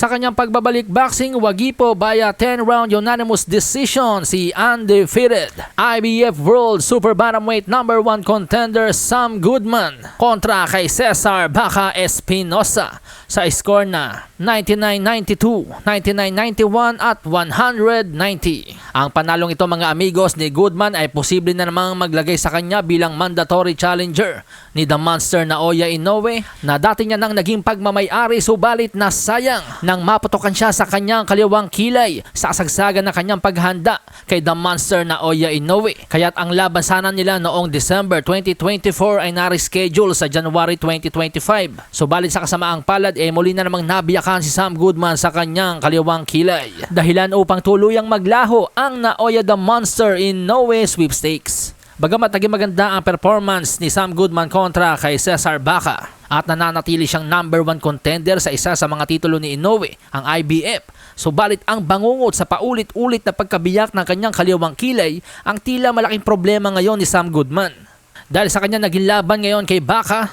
Sa kanyang pagbabalik boxing, wagi po via 10-round unanimous decision si undefeated IBF World Super Bantamweight number 1 contender Sam Goodman kontra kay Cesar Baca Espinosa sa score na 99-92, 99-91 at 190. Ang panalong ito mga amigos ni Goodman ay posible na namang maglagay sa kanya bilang mandatory challenger ni The Monster na Oya Inoue na dati niya nang naging pagmamayari subalit na sayang nang maputokan siya sa kanyang kaliwang kilay sa kasagsagan ng kanyang paghanda kay The Monster na Oya Inoue. Kaya't ang laban sana nila noong December 2024 ay na-reschedule sa January 2025. Subalit sa kasamaang palad ay muli na namang nabiyakan si Sam Goodman sa kanyang kaliwang kilay. Dahilan upang tuluyang maglaho ang Naoya the Monster in Inoue sweepstakes. Bagamat naging maganda ang performance ni Sam Goodman kontra kay Cesar Baca at nananatili siyang number one contender sa isa sa mga titulo ni Inoue, ang IBF. Subalit ang bangungot sa paulit-ulit na pagkabiyak ng kanyang kaliwang kilay ang tila malaking problema ngayon ni Sam Goodman. Dahil sa kanya naging laban ngayon kay Baca,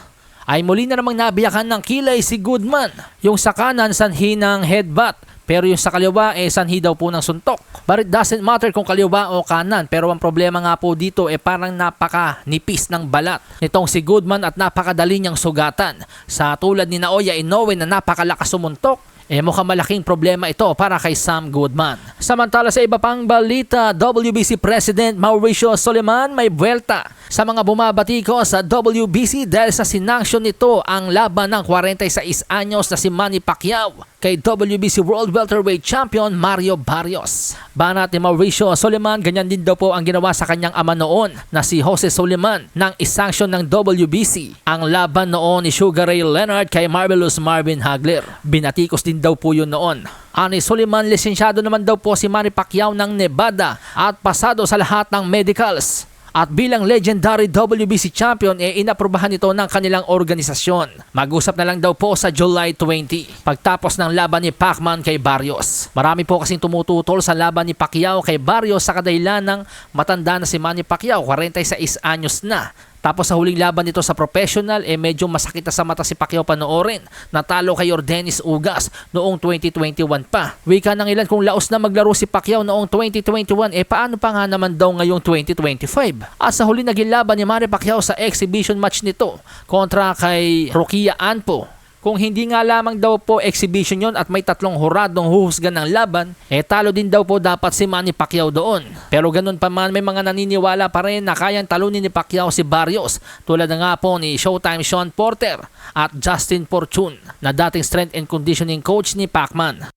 ay muli na namang nabiyakan ng kilay si Goodman. Yung sa kanan sanhi ng headbutt pero yung sa kaliwa eh sanhi daw po ng suntok. But it doesn't matter kung kaliwa o kanan pero ang problema nga po dito eh parang napaka nipis ng balat nitong si Goodman at napakadali niyang sugatan. Sa tulad ni Naoya Inoue na napakalakas sumuntok eh mukhang malaking problema ito para kay Sam Goodman. Samantala sa iba pang balita, WBC President Mauricio Soleman may buwelta sa mga bumabati ko sa WBC dahil sa sinanksyon nito ang laban ng 46 anyos na si Manny Pacquiao kay WBC World Welterweight Champion Mario Barrios. Banat ni Mauricio Soleman, ganyan din daw po ang ginawa sa kanyang ama noon na si Jose Soleman nang isanksyon ng WBC ang laban noon ni Sugar Ray Leonard kay Marvelous Marvin Hagler. Binatikos din daw po yun noon. Ani Suleiman, lisensyado naman daw po si Manny Pacquiao ng Nevada at pasado sa lahat ng medicals. At bilang legendary WBC champion, e inaprubahan ito ng kanilang organisasyon. Mag-usap na lang daw po sa July 20, pagtapos ng laban ni Pacman kay Barrios. Marami po kasing tumututol sa laban ni Pacquiao kay Barrios sa kadahilan ng matanda na si Manny Pacquiao, 46 anyos na. Tapos sa huling laban nito sa professional, eh medyo masakit na sa mata si Pacquiao panoorin. Natalo kay Ordenis Ugas noong 2021 pa. Wika ng ilan kung laos na maglaro si Pacquiao noong 2021, eh paano pa nga naman daw ngayong 2025? At sa huli naging laban ni Manny Pacquiao sa exhibition match nito kontra kay Rokia Anpo kung hindi nga lamang daw po exhibition yon at may tatlong huradong huhusgan ng laban, eh talo din daw po dapat si Manny Pacquiao doon. Pero ganun pa man may mga naniniwala pa rin na kayang talunin ni Pacquiao si Barrios tulad na nga po ni Showtime Sean Porter at Justin Fortune na dating strength and conditioning coach ni Pacman.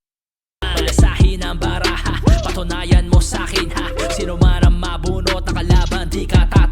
Malasahin ang baraha, patunayan mo sa akin ha Sino man ang mabunot na kalaban, di ka tatakbo